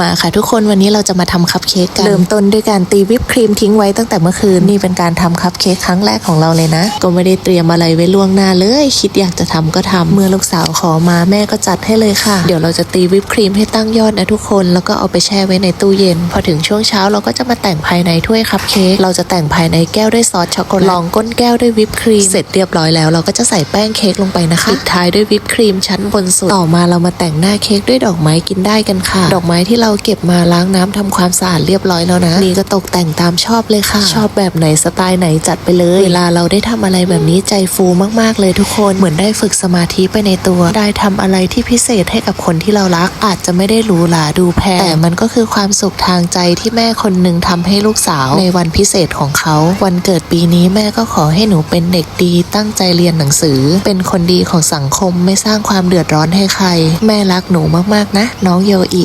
มาค่ะทุกคนวันนี้เราจะมาทำคัพเค้กกัน เริ่มต้นด้วยการตีวิปครีมทิ้งไว้ตั้งแต่เมื่อคืน นี่เป็นการทำคัพเค้กครั้งแรกของเราเลยนะ ก็ไม่ได้เตรียมอะไรไว้ล่วงหน้าเลย คิดอยากจะทำก็ทำเมื่อลูกสาวขอมาแม่ก็จัดให้เลยค่ะ เดี๋ยวเราจะตีวิปครีมให้ตั้งยอดนะทุกคน แล้วก็เอาไปแช่ไว้ในตู้เย็น พอถึงช่วงเช้าเราก็จะมาแต่งภายในถ้วยคัพเค้กเราจะแต่งภายในแก้วด้วยซอสช็อกโกแลตรองก้นแก้วด้วยวิปครีมเสร็จเรียบร้อยแล้วเราก็จะใส่แป้งเค้กลงไปนะคะปิดท้ายด้วยวิปครีมชั้นบนสุดต่อมาเรามาแต่งหน้าเค้กด้วยดอกไม้กินได้กันค่ะ ดอกไม้ที่เราเก็บมาล้างน้ำทำความสะอาดเรียบร้อยแล้วนะ นี่ก็ตกแต่งตามชอบเลยค่ะ ชอบแบบไหนสไตล์ไหนจัดไปเลย เวลาเราได้ทำอะไรแบบนี้ใจฟูมากๆเลยทุกคนเหมือนได้ฝึกสมาธิไปในตัว ได้ทำอะไรที่พิเศษให้กับคนที่เรารัก อาจจะไม่ได้หรูหราดูแพงแต่มันก็คือความสุขทางใจที่แม่คนหนึ่งทำให้ลูกสาวในวันพิเศษของเขา วันเกิดปีนี้แม่ก็ขอให้หนูเป็นเด็กดี ตั้งใจเรียนหนังสือ เป็นคนดีของสังคมไม่สร้างความเดือดร้อนให้ใคร แม่รักหนูมากๆนะ น้องโยอิ